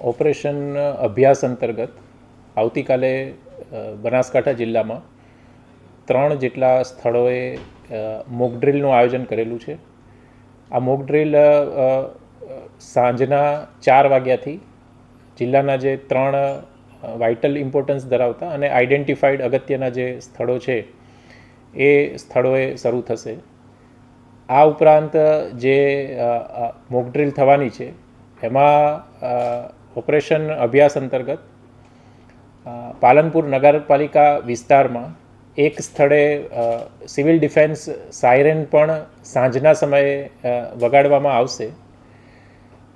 Operation અભ્યાસ અંતર્ગત આવતીકાલે બનાસકાંઠા જિલ્લામાં ત્રણ જેટલા સ્થળોએ મોક ડ્રિલનું આયોજન કરેલું છે. આ મોક ડ્રિલ અ, અ, સાંજના ચાર વાગ્યાથી જિલ્લાના જે ત્રણ વાઇટલ ઇમ્પોર્ટન્સ ધરાવતા અને આઈડેન્ટિફાઈડ અગત્યના જે સ્થળો છે એ સ્થળોએ શરૂ થશે. આ ઉપરાંત જે મોક ડ્રિલ થવાની છે એમાં ઓપરેશન અભ્યાસ અંતર્ગત પાલનપુર નગરપાલિકા વિસ્તારમાં એક સ્થળે સિવિલ ડિફેન્સ સાયરન પણ સાંજના સમયે વગાડવામાં આવશે,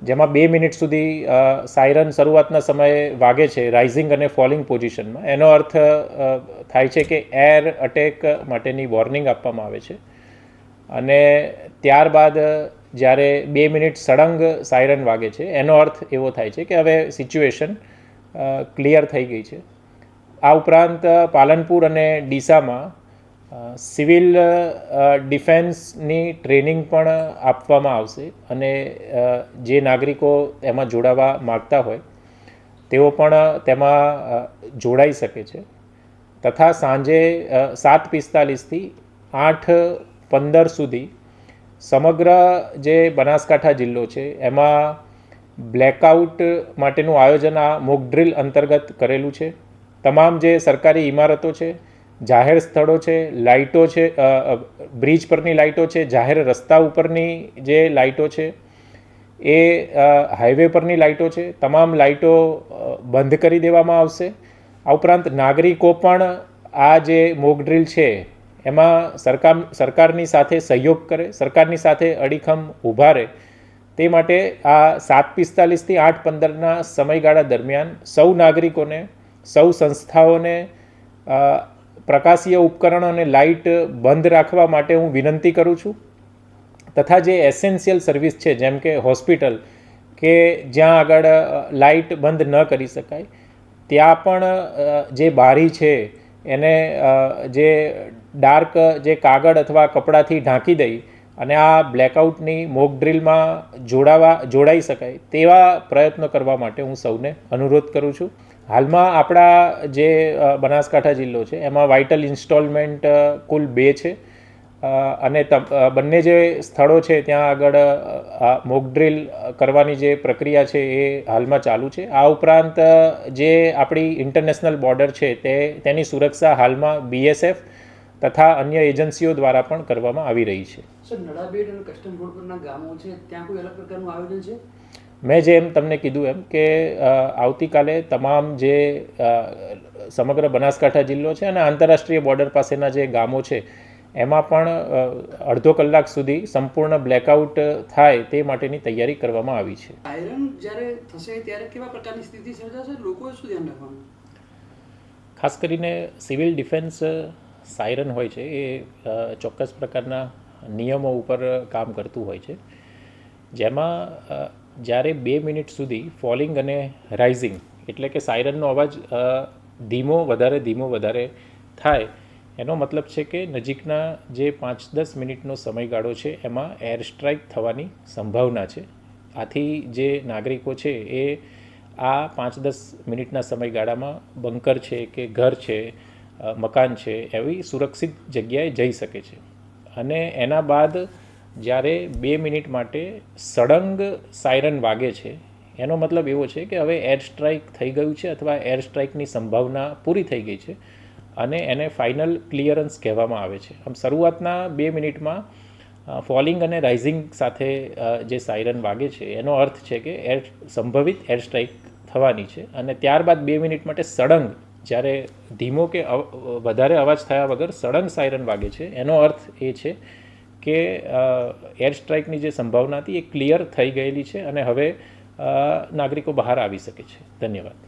જેમાં બે મિનિટ સુધી સાયરન શરૂઆતના સમયે વાગે છે રાઇઝિંગ અને ફોલિંગ પોઝિશનમાં એનો અર્થ થાય છે કે એર અટેક માટેની વોર્નિંગ આપવામાં આવે છે. અને ત્યારબાદ જ્યારે બે મિનિટ સળંગ સાયરન વાગે છે, એનો અર્થ એવો થાય છે કે હવે સિચ્યુએશન ક્લિયર થઈ ગઈ છે. આ ઉપરાંત પાલનપુર અને ડીસામાં સિવિલ ડિફેન્સની ટ્રેનિંગ પણ આપવામાં આવશે અને જે નાગરિકો એમાં જોડાવા માગતા હોય, તેઓ પણ તેમાં જોડાઈ શકે છે. તથા સાંજે સાત પિસ્તાલીસથી આઠ પંદર સુધી સમગ્ર જે બનાસકાંઠા જિલ્લો છે, એમાં બ્લેકઆઉટ માટેનું આયોજન આ મોક ડ્રિલ અંતર્ગત કરેલું છે. તમામ જે સરકારી ઇમારતો છે, જાહેર સ્થળો છે, લાઇટો છે બ્રિજ પરની લાઇટો છે, જાહેર રસ્તા ઉપરની જે લાઇટો છે, એ હાઈવે પરની લાઇટો છે, તમામ લાઇટો બંધ કરી દેવામાં આવશે. આ ઉપરાંત નાગરિકો પણ આ જે મોક ડ્રિલ છે એમાં સરકાર સરકારની સાથે સહયોગ કરે, સરકારની સાથે અડીખમ ઊભા રહે. તે માટે આ સાત પિસ્તાલીસથી આઠ પંદરના સમયગાળા દરમિયાન સૌ નાગરિકોને, સૌ સંસ્થાઓને પ્રકાશીય ઉપકરણો અને લાઇટ બંધ રાખવા માટે હું વિનંતી કરું છું. તથા જે એસેન્શિયલ સર્વિસ છે, જેમ કે હોસ્પિટલ, કે જ્યાં આગળ લાઇટ બંધ ન કરી શકાય, ત્યાં પણ જે બારી છે એને જે ડાર્ક, જે કાગળ અથવા કપડાથી ઢાંકી દઈ અને આ બ્લેકઆઉટની મોક ડ્રિલમાં જોડાવા, જોડાઈ શકાય તેવા પ્રયત્નો કરવા માટે હું સૌને અનુરોધ કરું છું. હાલમાં આપણા જે બનાસકાંઠા જિલ્લો છે, એમાં વાઇટલ ઇન્સ્ટોલમેન્ટ કુલ બે છે. અને બંને જે સ્થળો છે ત્યાં આગળ મોકડ્રિલ મોક ડ્રિલ કરવાની જે પ્રક્રિયા છે એ હાલમાં ચાલુ છે. આ ઉપરાંત જે આપણી ઇન્ટરનેશનલ બોર્ડર છે તે તેની સુરક્ષા હાલમાં બીએસએફ તથા અન્ય એજન્સીઓ દ્વારા પણ કરવામાં આવી રહી છે. મેં જેમ તમને કીધું એમ કે આવતીકાલે તમામ જે સમગ્ર બનાસકાંઠા જિલ્લો છે અને આંતરરાષ્ટ્રીય બોર્ડર પાસેના જે ગામો છે એમાં પણ અડધો કલાક સુધી સંપૂર્ણ બ્લેકઆઉટ થાય તે માટેની તૈયારી કરવામાં આવી છે. આયરન જ્યારે થશે ત્યારે કેવા પ્રકારની સ્થિતિ સર્જાશે? લોકો શું ધ્યાન રાખવાનું? ખાસ કરીને સિવિલ ડિફેન્સ સાયરન હોય છે એ ચોક્કસ પ્રકારના નિયમો ઉપર કામ કરતું હોય છે. જેમાં જ્યારે બે મિનિટ સુધી ફોલિંગ અને રાઇઝિંગ એટલે કે સાયરનનો અવાજ ધીમો વધારે ધીમો વધારે થાય એનો મતલબ છે કે નજીકના જે પાંચ દસ મિનિટનો સમયગાળો છે, એમાં એર સ્ટ્રાઇક થવાની સંભાવના છે. આથી જે નાગરિકો છે, એ આ પાંચ દસ મિનિટના સમયગાળામાં બંકર છે કે ઘર છે મકાન છે, એવી સુરક્ષિત જગ્યાએ જઈ શકે છે. અને એના બાદ જ્યારે બે મિનિટ માટે સળંગ સાયરન વાગે છે, એનો મતલબ એવો છે કે હવે એર સ્ટ્રાઇક થઈ ગયું છે અથવા એર સ્ટ્રાઇકની સંભાવના પૂરી થઈ ગઈ છે. અને એને ફાઇનલ ક્લિયરન્સ કહેવામાં આવે છે. આમ શરૂઆતના બે મિનિટમાં ફોલિંગ અને રાઇઝિંગ સાથે જે સાયરન વાગે છે, એનો અર્થ છે કે એર સંભવિત એર સ્ટ્રાઇક થવાની છે અને ત્યારબાદ બે મિનિટ માટે સળંગ, જ્યારે ધીમો કે વધારે અવાજ થયા વગર સળંગ સાયરન વાગે છે, એનો અર્થ એ છે કે એર સ્ટ્રાઇકની જે સંભાવના હતી એ ક્લિયર થઈ ગયેલી છે અને હવે નાગરિકો બહાર આવી શકે છે. ધન્યવાદ.